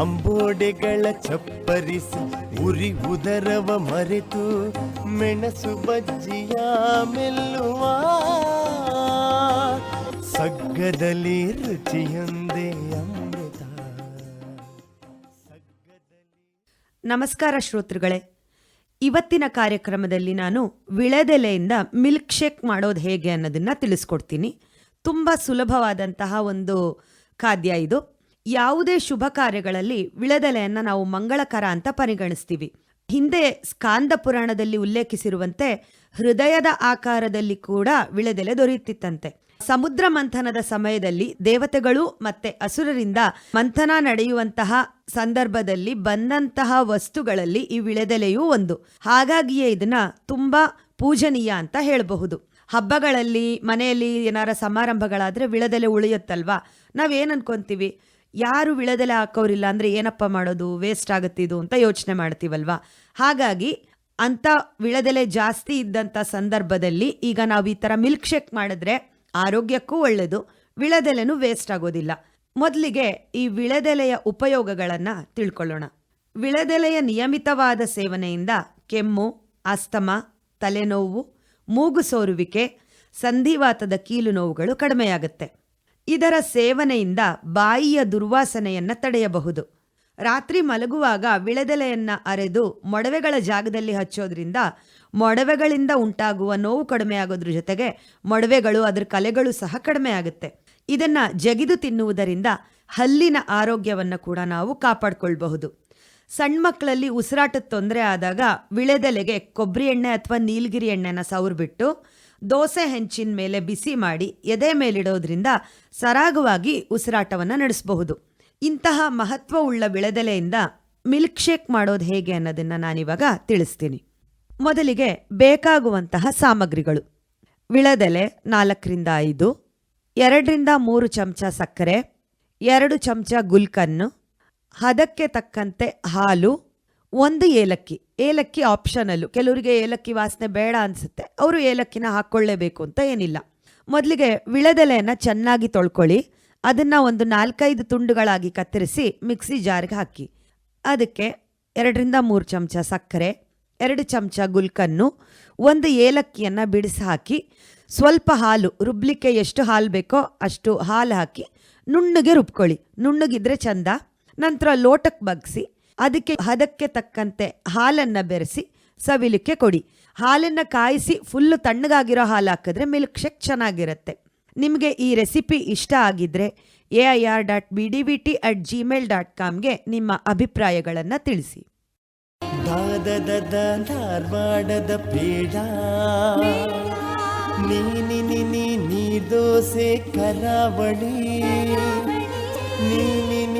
ಅಂಬೋಡೆಗಳ ಚಪ್ಪರಿಸಿ ಉರಿ ಉದರವ ಮರೆತು ಮೆಣಸು ಬಜ್ಜಿಯ ಮೆಲ್ಲುವ. ಸಗ್ಗದಲ್ಲಿ ರುಚಿಯೊಂದೇ ಅಮೃತ. ನಮಸ್ಕಾರ ಶ್ರೋತೃಗಳೇ. ಇವತ್ತಿನ ಕಾರ್ಯಕ್ರಮದಲ್ಲಿ ನಾನು ವಿಳೆದೆಲೆಯಿಂದ ಮಿಲ್ಕ್ ಶೇಕ್ ಮಾಡೋದು ಹೇಗೆ ಅನ್ನೋದನ್ನು ತಿಳಿಸ್ಕೊಡ್ತೀನಿ. ತುಂಬ ಸುಲಭವಾದಂತಹ ಒಂದು ಖಾದ್ಯ ಇದು. ಯಾವುದೇ ಶುಭ ಕಾರ್ಯಗಳಲ್ಲಿ ವಿಳೆದೆಲೆಯನ್ನು ನಾವು ಮಂಗಳಕರ ಅಂತ ಪರಿಗಣಿಸ್ತೀವಿ. ಹಿಂದೆ ಸ್ಕಾಂದ ಪುರಾಣದಲ್ಲಿ ಉಲ್ಲೇಖಿಸಿರುವಂತೆ ಹೃದಯದ ಆಕಾರದಲ್ಲಿ ಕೂಡ ವಿಳೆದೆಲೆ ದೊರೆಯುತ್ತಿತ್ತಂತೆ. ಸಮುದ್ರ ಮಂಥನದ ಸಮಯದಲ್ಲಿ ದೇವತೆಗಳು ಮತ್ತೆ ಅಸುರರಿಂದ ಮಂಥನ ನಡೆಯುವಂತಹ ಸಂದರ್ಭದಲ್ಲಿ ಬಂದಂತಹ ವಸ್ತುಗಳಲ್ಲಿ ಈ ವಿಳೆದೆಲೆಯೂ ಒಂದು. ಹಾಗಾಗಿಯೇ ಇದನ್ನ ತುಂಬಾ ಪೂಜನೀಯ ಅಂತ ಹೇಳಬಹುದು. ಹಬ್ಬಗಳಲ್ಲಿ ಮನೆಯಲ್ಲಿ ಏನಾರ ಸಮಾರಂಭಗಳಾದ್ರೆ ವಿಳೆದೆಲೆ ಉಳಿಯುತ್ತಲ್ವಾ? ನಾವೇನ್ ಅನ್ಕೊಂತೀವಿ ಯಾರು ವಿಳೆದೆಲೆ ಹಾಕೋರಿಲ್ಲ ಅಂದರೆ ಏನಪ್ಪ ಮಾಡೋದು? ವೇಸ್ಟ್ ಆಗುತ್ತೆ ಇದು ಅಂತ ಯೋಚನೆ ಮಾಡ್ತೀವಲ್ವಾ? ಹಾಗಾಗಿ ಅಂಥ ವಿಳೆದೆಲೆ ಜಾಸ್ತಿ ಇದ್ದಂಥ ಸಂದರ್ಭದಲ್ಲಿ ಈಗ ನಾವು ಈ ಥರ ಮಿಲ್ಕ್ ಶೇಕ್ ಮಾಡಿದ್ರೆ ಆರೋಗ್ಯಕ್ಕೂ ಒಳ್ಳೆಯದು ವಿಳೆದೆಲೆನೂ ವೇಸ್ಟ್ ಆಗೋದಿಲ್ಲ. ಮೊದಲಿಗೆ ಈ ವಿಳೆದೆಲೆಯ ಉಪಯೋಗಗಳನ್ನು ತಿಳ್ಕೊಳ್ಳೋಣ. ವಿಳೆದೆಲೆಯ ನಿಯಮಿತವಾದ ಸೇವನೆಯಿಂದ ಕೆಮ್ಮು, ಅಸ್ತಮ, ತಲೆನೋವು, ಮೂಗು ಸೋರುವಿಕೆ, ಸಂಧಿವಾತದ ಕೀಲು ನೋವುಗಳು ಕಡಿಮೆಯಾಗುತ್ತೆ. ಇದರ ಸೇವನೆಯಿಂದ ಬಾಯಿಯ ದುರ್ವಾಸನೆಯನ್ನು ತಡೆಯಬಹುದು. ರಾತ್ರಿ ಮಲಗುವಾಗ ವಿಳೆದೆಲೆಯನ್ನು ಅರೆದು ಮೊಡವೆಗಳ ಜಾಗದಲ್ಲಿ ಹಚ್ಚೋದ್ರಿಂದ ಮೊಡವೆಗಳಿಂದ ಉಂಟಾಗುವ ನೋವು ಕಡಿಮೆ ಆಗೋದ್ರ ಜೊತೆಗೆ ಮೊಡವೆಗಳು ಅದರ ಕಲೆಗಳು ಸಹ ಕಡಿಮೆ ಆಗುತ್ತೆ. ಇದನ್ನ ಜಗಿದು ತಿನ್ನುವುದರಿಂದ ಹಲ್ಲಿನ ಆರೋಗ್ಯವನ್ನು ಕೂಡ ನಾವು ಕಾಪಾಡಿಕೊಳ್ಬಹುದು. ಸಣ್ಣ ಮಕ್ಕಳಲ್ಲಿ ಉಸಿರಾಟದ ತೊಂದರೆ ಆದಾಗ ವಿಳೆದೆಲೆಗೆ ಕೊಬ್ಬರಿ ಎಣ್ಣೆ ಅಥವಾ ನೀಲಗಿರಿ ಎಣ್ಣೆನ ಸವರ್ಬಿಟ್ಟು ದೋಸೆ ಹೆಂಚಿನ ಮೇಲೆ ಬಿಸಿ ಮಾಡಿ ಎದೆ ಮೇಲಿಡೋದ್ರಿಂದ ಸರಾಗವಾಗಿ ಉಸಿರಾಟವನ್ನು ನಡೆಸಬಹುದು. ಇಂತಹ ಮಹತ್ವವುಳ್ಳ ಬೆಳೆದೆಲೆಯಿಂದ ಮಿಲ್ಕ್ ಶೇಕ್ ಮಾಡೋದು ಹೇಗೆ ಅನ್ನೋದನ್ನು ನಾನಿವಾಗ ತಿಳಿಸ್ತೀನಿ. ಮೊದಲಿಗೆ ಬೇಕಾಗುವಂತಹ ಸಾಮಗ್ರಿಗಳು. ವಿಳದೆಲೆ ನಾಲ್ಕರಿಂದ ಐದು, ಎರಡರಿಂದ ಮೂರು ಚಮಚ ಸಕ್ಕರೆ, ಎರಡು ಚಮಚ ಗುಲ್ಕನ್ನು, ಹದಕ್ಕೆ ತಕ್ಕಂತೆ ಹಾಲು ಒಂದು ಏಲಕ್ಕಿ ಏಲಕ್ಕಿ ಆಪ್ಷನಲ್ಲು ಕೆಲವರಿಗೆ ಏಲಕ್ಕಿ ವಾಸನೆ ಬೇಡ ಅನಿಸುತ್ತೆ. ಅವರು ಏಲಕ್ಕಿನ ಹಾಕ್ಕೊಳ್ಳೇಬೇಕು ಅಂತ ಏನಿಲ್ಲ. ಮೊದಲಿಗೆ ವಿಳೆದೆಲೆಯನ್ನು ಚೆನ್ನಾಗಿ ತೊಳ್ಕೊಳ್ಳಿ. ಅದನ್ನು ಒಂದು ನಾಲ್ಕೈದು ತುಂಡುಗಳಾಗಿ ಕತ್ತರಿಸಿ ಮಿಕ್ಸಿ ಜಾರ್ಗೆ ಹಾಕಿ. ಅದಕ್ಕೆ ಎರಡರಿಂದ ಮೂರು ಚಮಚ ಸಕ್ಕರೆ, ಎರಡು ಚಮಚ ಗುಲ್ಕನ್ನು, ಒಂದು ಏಲಕ್ಕಿಯನ್ನು ಬಿಡಿಸಿ ಹಾಕಿ. ಸ್ವಲ್ಪ ಹಾಲು, ರುಬ್ಲಿಕ್ಕೆ ಎಷ್ಟು ಹಾಲು ಬೇಕೋ ಅಷ್ಟು ಹಾಲು ಹಾಕಿ ನುಣ್ಣಗೆ ರುಬ್ಕೊಳ್ಳಿ. ನುಣ್ಣಗಿದ್ರೆ ಚಂದ. ನಂತರ ಲೋಟಕ್ಕೆ ಬಗ್ಸಿ ಅದಕ್ಕೆ ಹದಕ್ಕೆ ತಕ್ಕಂತೆ ಹಾಲನ್ನು ಬೆರೆಸಿ ಸವಿಲಿಕ್ಕೆ ಕೊಡಿ. ಹಾಲನ್ನು ಕಾಯಿಸಿ ಫುಲ್ಲು ತಣ್ಣಗಾಗಿರೋ ಹಾಲು ಹಾಕಿದ್ರೆ ಮಿಲ್ಕ್ ಶೇಕ್ ಚೆನ್ನಾಗಿರುತ್ತೆ. ನಿಮಗೆ ಈ ರೆಸಿಪಿ ಇಷ್ಟ ಆಗಿದ್ರೆ A I R dot B D V T at Gmail dot ಕಾಮ್ಗೆ ನಿಮ್ಮ ಅಭಿಪ್ರಾಯಗಳನ್ನು ತಿಳಿಸಿ. ನೀ ದೋಸೆ ಕರಾವಳಿ. ನೀನಿ